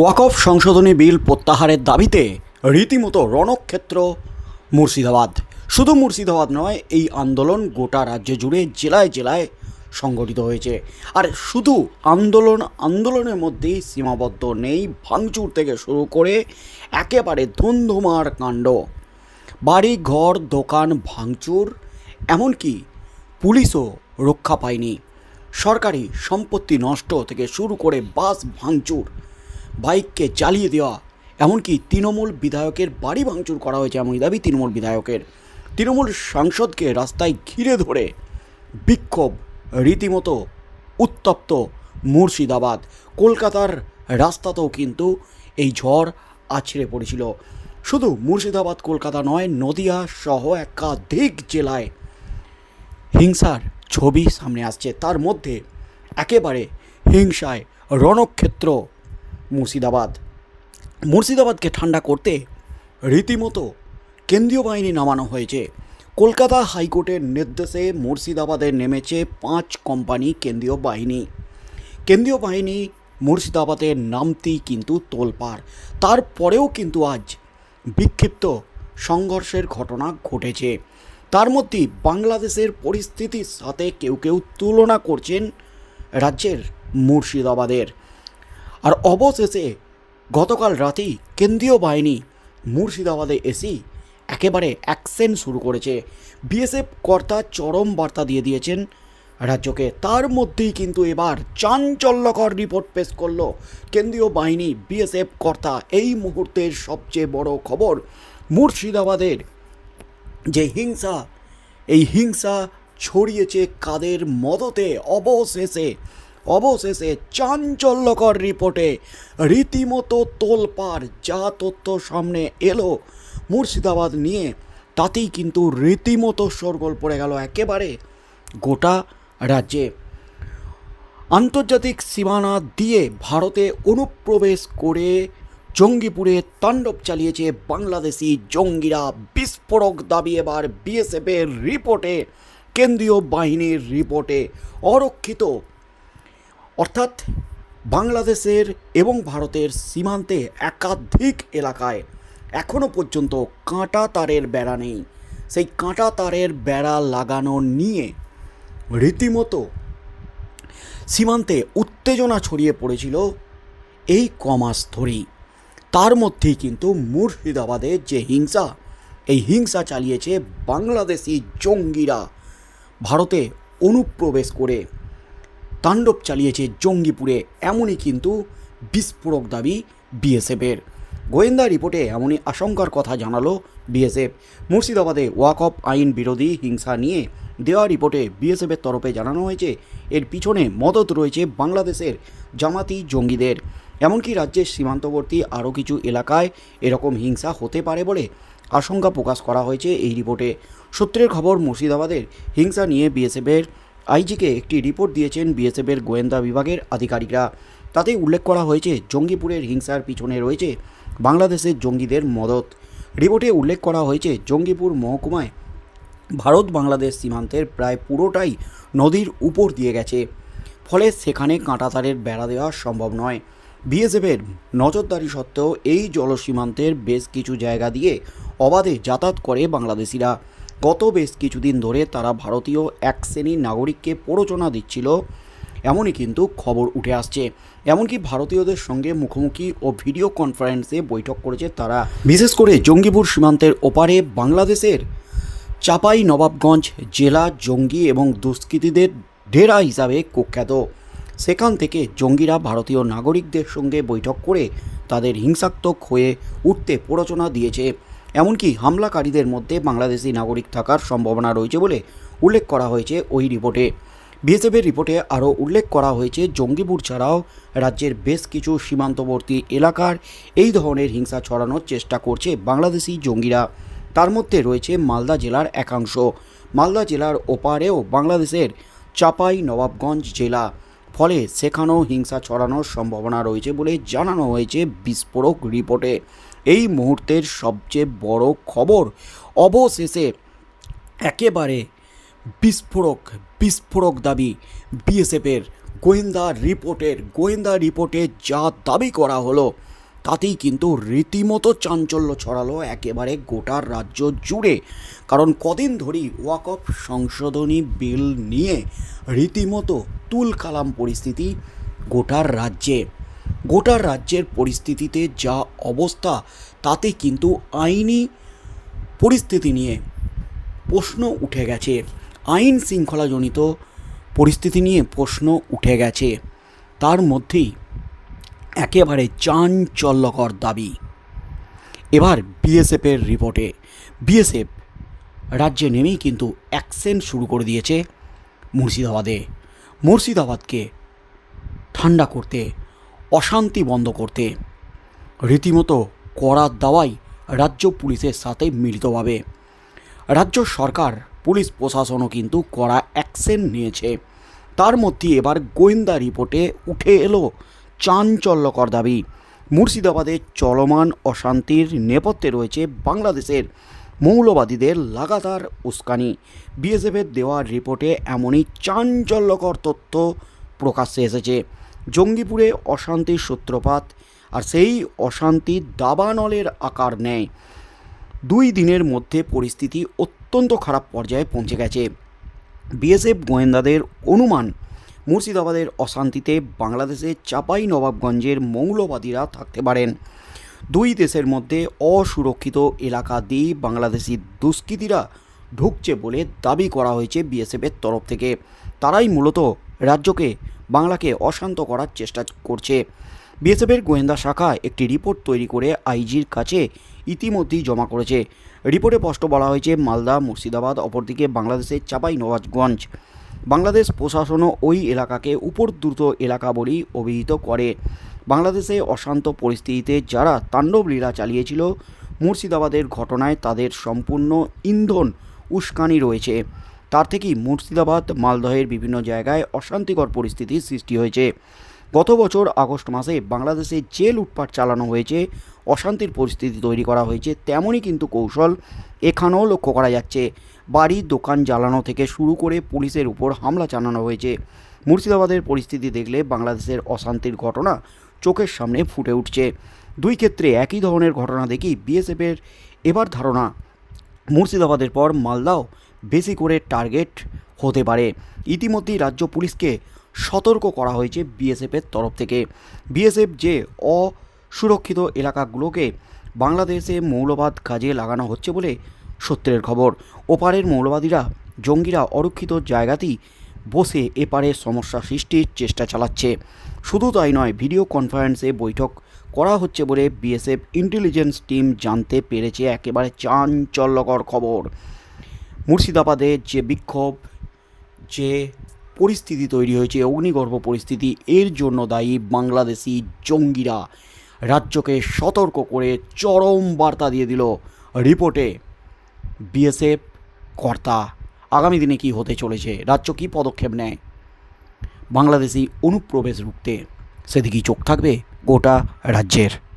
ওয়াকফ সংশোধনী বিল প্রত্যাহারের দাবিতে রীতিমতো রণক্ষেত্র মুর্শিদাবাদ। শুধু মুর্শিদাবাদ নয়, এই আন্দোলন গোটা রাজ্য জুড়ে জেলায় জেলায় সংগঠিত হয়েছে। আর শুধু আন্দোলন, আন্দোলনের মধ্যেই সীমাবদ্ধ নেই, ভাঙচুর থেকে শুরু করে একেবারে ধুমধুমার কাণ্ড। বাড়ি, ঘর, দোকান ভাঙচুর, এমনকি পুলিশও রক্ষা পায়নি। সরকারি সম্পত্তি নষ্ট থেকে শুরু করে বাস ভাঙচুর বাইককে জ্বালিয়ে দেওয়া, এমনকি তৃণমূল বিধায়কের বাড়ি ভাঙচুর করা হয়েছে এমনই দাবি তৃণমূল বিধায়কের। তৃণমূল সাংসদকে রাস্তায় ঘিরে ধরে বিক্ষোভ, রীতিমতো উত্তপ্ত মুর্শিদাবাদ। কলকাতার রাস্তাতেও কিন্তু এই ঝড় আছড়ে পড়েছিল। শুধু মুর্শিদাবাদ, কলকাতা নয়, নদিয়া সহ একাধিক জেলায় হিংসার ছবি সামনে আসছে। তার মধ্যে একেবারে হিংসায় রণক্ষেত্র মুর্শিদাবাদ। মুর্শিদাবাদকে ঠান্ডা করতে রীতিমতো কেন্দ্রীয় বাহিনী নামানো হয়েছে। কলকাতা হাইকোর্টের নির্দেশে মুর্শিদাবাদে নেমেছে পাঁচ কোম্পানি কেন্দ্রীয় বাহিনী। কেন্দ্রীয় বাহিনী মুর্শিদাবাদের নামতেই কিন্তু তোলপাড়। তারপরেও কিন্তু আজ বিক্ষিপ্ত সংঘর্ষের ঘটনা ঘটেছে। তার মধ্যে বাংলাদেশের পরিস্থিতির সাথে কেউ কেউ তুলনা করছেন রাজ্যের মুর্শিদাবাদের। আর অবশেষে গতকাল রাতেই কেন্দ্রীয় বাহিনী মুর্শিদাবাদে এসি একেবারে অ্যাকশন শুরু করেছে। বিএসএফ কর্তা চরম বার্তা দিয়ে দিয়েছেন, রাজ্যকে তার মধ্যেই কিন্তু এবার চাঞ্চল্যকর রিপোর্ট পেশ করল কেন্দ্রীয় বাহিনী বিএসএফ কর্তা। এই মুহূর্তের সবচেয়ে বড় খবর মুর্শিদাবাদের যে হিংসা, এই হিংসা ছড়িয়েছে কাদের মদতে অবশেষে। অবশেষে চাঞ্চল্যকর রিপোর্টে রীতিমতো তোলপাড় যা তথ্য সামনে এলো। মুর্শিদাবাদ নিয়ে তাতেই কিন্তু রীতিমতো শোরগোল পড়ে গেল একেবারে গোটা রাজ্যে। আন্তর্জাতিক সীমানা দিয়ে ভারতে অনুপ্রবেশ করে জঙ্গিপুরে তাণ্ডব চালিয়েছে বাংলাদেশি জঙ্গিরা। বিস্ফোরক দাবি এবার বিএসএফের রিপোর্টে। কেন্দ্রীয় বাহিনীর রিপোর্টে। অরক্ষিত অর্থাৎ বাংলাদেশের এবং ভারতের সীমান্তে একাধিক এলাকায় এখনও পর্যন্ত কাঁটা তারের বেড়া নেই। সেই কাঁটা তারের বেড়া লাগানো নিয়ে রীতিমতো সীমান্তে উত্তেজনা ছড়িয়ে পড়েছিল এই কমাস ধরেই। তার মধ্যেই কিন্তু মুর্শিদাবাদে যে হিংসা, এই হিংসা চালিয়েছে বাংলাদেশি জঙ্গিরা। ভারতে অনুপ্রবেশ করে তাণ্ডব চালিয়েছে জঙ্গিপুরে, এমনই কিন্তু বিস্ফোরক দাবি বিএসএফের। গোয়েন্দা রিপোর্টে এমনই আশঙ্কার কথা জানালো বিএসএফ। মুর্শিদাবাদে ওয়াকফ আইন বিরোধী হিংসা নিয়ে দেওয়া রিপোর্টে বিএসএফের তরফে জানানো হয়েছে, এর পিছনে মদত রয়েছে বাংলাদেশের জামাতি জঙ্গিদের। এমনকি রাজ্যের সীমান্তবর্তী আরও কিছু এলাকায় এরকম হিংসা হতে পারে বলে আশঙ্কা প্রকাশ করা হয়েছে এই রিপোর্টে। সূত্রের খবর, মুর্শিদাবাদের হিংসা নিয়ে বিএসএফের আইজিকে একটি রিপোর্ট দিয়েছেন বিএসএফের গোয়েন্দা বিভাগের আধিকারিকরা। তাতে উল্লেখ করা হয়েছে, জঙ্গিপুরের হিংসার পিছনে রয়েছে বাংলাদেশের জঙ্গিদের মদত রিপোর্টে উল্লেখ করা হয়েছে, জঙ্গিপুর মহকুমায় ভারত বাংলাদেশ সীমান্তের প্রায় পুরোটাই নদীর উপর দিয়ে গেছে। ফলে সেখানে কাঁটাতারের বেড়া দেওয়া সম্ভব নয়। বিএসএফের নজরদারি সত্ত্বেও এই জলসীমান্তের বেশ কিছু জায়গা দিয়ে অবাধে যাতায়াত করে বাংলাদেশিরা। গত বেশ কিছুদিন ধরে তারা ভারতীয় এক শ্রেণির নাগরিককে প্ররোচনা দিচ্ছিল। এমনই কিন্তু খবর উঠে আসছে। এমনকি ভারতীয়দের সঙ্গে মুখোমুখি ও ভিডিও কনফারেন্সে বৈঠক করেছে তারা। বিশেষ করে জঙ্গিপুর সীমান্তের ওপারে বাংলাদেশের চাপাই নবাবগঞ্জ জেলা জঙ্গি এবং দুষ্কৃতীদের ডেরা হিসাবে কুখ্যাত। সেখান থেকে জঙ্গিরা ভারতীয় নাগরিকদের সঙ্গে বৈঠক করে তাদের হিংসাত্মক হয়ে উঠতে প্ররোচনা দিয়েছে। এমনকি হামলাকারীদের মধ্যে বাংলাদেশি নাগরিক থাকার সম্ভাবনা রয়েছে বলে উল্লেখ করা হয়েছে ওই রিপোর্টে। বিএসএফের রিপোর্টে আরও উল্লেখ করা হয়েছে, জঙ্গিপুর ছাড়াও রাজ্যের বেশ কিছু সীমান্তবর্তী এলাকার এই ধরনের হিংসা ছড়ানোর চেষ্টা করছে বাংলাদেশি জঙ্গিরা। তার মধ্যে রয়েছে মালদা জেলার একাংশ। মালদা জেলার ওপারেও বাংলাদেশের চাপাই নবাবগঞ্জ জেলা। ফলে সেখানেও হিংসা ছড়ানোর সম্ভাবনা রয়েছে বলে জানানো হয়েছে বিস্ফোরক রিপোর্টে। এই মুহূর্তের সবচেয়ে বড় খবর অবশেষে একেবারে বিস্ফোরক বিস্ফোরক দাবি বিএসএফের গোয়েন্দা রিপোর্টের, গোয়েন্দা রিপোর্টে যা দাবি করা হলো তাতেই কিন্তু রীতিমতো চাঞ্চল্য ছড়ালো একেবারে গোটার রাজ্য জুড়ে। কারণ কদিন ধরেই ওয়াকফ সংশোধনী বিল নিয়ে রীতিমতো তুল কালাম পরিস্থিতি গোটার রাজ্যে। গোটার রাজ্যের পরিস্থিতিতে যা অবস্থা, তাতে কিন্তু আইনি পরিস্থিতি নিয়ে প্রশ্ন উঠে গেছে। আইন শৃঙ্খলাজনিত পরিস্থিতি নিয়ে প্রশ্ন উঠে গেছে। তার মধ্যেই একেবারে চাঞ্চল্যকর দাবি। এবার বিএসএফের রিপোর্টে। বিএসএফ রাজ্যে নেমেই কিন্তু অ্যাকশন শুরু করে দিয়েছে মুর্শিদাবাদে। মুর্শিদাবাদকে ঠান্ডা করতে অশান্তি বন্ধ করতে। রীতিমতো করার দাওয়াই রাজ্য পুলিশের সাথে মিলিতভাবে। রাজ্য সরকার, পুলিশ প্রশাসনও কিন্তু কড়া অ্যাকশন নিয়েছে। তার মধ্যে এবার গোয়েন্দা রিপোর্টে উঠে এলো চাঞ্চল্যকর দাবি। মুর্শিদাবাদে চলমান অশান্তির নেপথ্যে রয়েছে বাংলাদেশের মৌলবাদীদের লাগাতার উস্কানি। বিএসএফের দেওয়া রিপোর্টে এমনই চাঞ্চল্যকর তথ্য প্রকাশ্যে এসেছে। জঙ্গিপুরে অশান্তির সূত্রপাত আর সেই অশান্তি দাবানলের আকার নেয়। দুই দিনের মধ্যে পরিস্থিতি অত্যন্ত খারাপ পর্যায়ে পৌঁছে গেছে। বিএসএফ গোয়েন্দাদের অনুমান, মুর্শিদাবাদের অশান্তিতে বাংলাদেশের চাপাই নবাবগঞ্জের মৌলবাদীরা থাকতে পারেন। দুই দেশের মধ্যে অসুরক্ষিত এলাকা দিয়ে বাংলাদেশি দুষ্কৃতীরা ঢুকছে বলে দাবি করা হয়েছে বিএসএফের তরফ থেকে। তারাই মূলত রাজ্যকে বাংলাকে অশান্ত করার চেষ্টা করছে। বিএসএফের গোয়েন্দা শাখা একটি রিপোর্ট তৈরি করে আইজির কাছে ইতিমধ্যেই জমা করেছে। রিপোর্টে স্পষ্ট বলা হয়েছে, মালদা, মুর্শিদাবাদ, অপরদিকে বাংলাদেশের চাপাই নবাবগঞ্জ বাংলাদেশ প্রশাসনও ওই এলাকাকে উপর দ্রুত এলাকা বলেই অভিহিত করে। বাংলাদেশে অশান্ত পরিস্থিতিতে যারা তাণ্ডব লীলা চালিয়েছিল, মুর্শিদাবাদের ঘটনায় তাদের সম্পূর্ণ ইন্ধন উস্কানি রয়েছে। তার থেকেই মুর্শিদাবাদ, মালদহের বিভিন্ন জায়গায় অশান্তিকর পরিস্থিতির সৃষ্টি হয়েছে। গত বছর আগস্ট মাসে বাংলাদেশে যে লুটপাট চালানো হয়েছে, অশান্তির পরিস্থিতি তৈরি করা হয়েছে তেমনই কিন্তু কৌশল এখানেও লক্ষ্য করা যাচ্ছে। বাড়ি, দোকান জ্বালানো থেকে শুরু করে পুলিশের উপর হামলা চালানো হয়েছে। মুর্শিদাবাদের পরিস্থিতি দেখলে বাংলাদেশের অশান্তির ঘটনা চোখের সামনে ফুটে উঠছে। দুই ক্ষেত্রে একই ধরনের ঘটনা দেখি বিএসএফের এবার ধারণা। মুর্শিদাবাদের পর মালদাও বেশি করে টার্গেট হতে পারে। ইতিমধ্যেই রাজ্য পুলিশকে সতর্ক করা হয়েছে বিএসএফের তরফ থেকে। বিএসএফ যে অসুরক্ষিত এলাকাগুলোকে বাংলাদেশে মৌলবাদ কাজে লাগানো হচ্ছে বলে সূত্রের খবর, ওপারের মৌলবাদীরা, জঙ্গিরা অরক্ষিত জায়গাতেই বসে এপারে সমস্যা সৃষ্টির চেষ্টা চালাচ্ছে। শুধু তাই নয়, ভিডিও কনফারেন্সে বৈঠক করা হচ্ছে বলে বিএসএফ ইন্টেলিজেন্স টিম জানতে পেরেছে একেবারে চাঞ্চল্যকর খবর। মুর্শিদাবাদে যে বিক্ষোভ, যে পরিস্থিতি তৈরি হয়েছে, অগ্নিগর্ভ পরিস্থিতি, এর জন্য দায়ী বাংলাদেশি জঙ্গিরা রাজ্যকে সতর্ক করে চরম বার্তা দিয়ে দিল রিপোর্টে বিএসএফ কর্তা। আগামী দিনে কি হতে চলেছে? রাজ্য কী পদক্ষেপ নেয়? বাংলাদেশি অনুপ্রবেশ রুখতে সেদিকেই চোখ থাকবে গোটা রাজ্যের।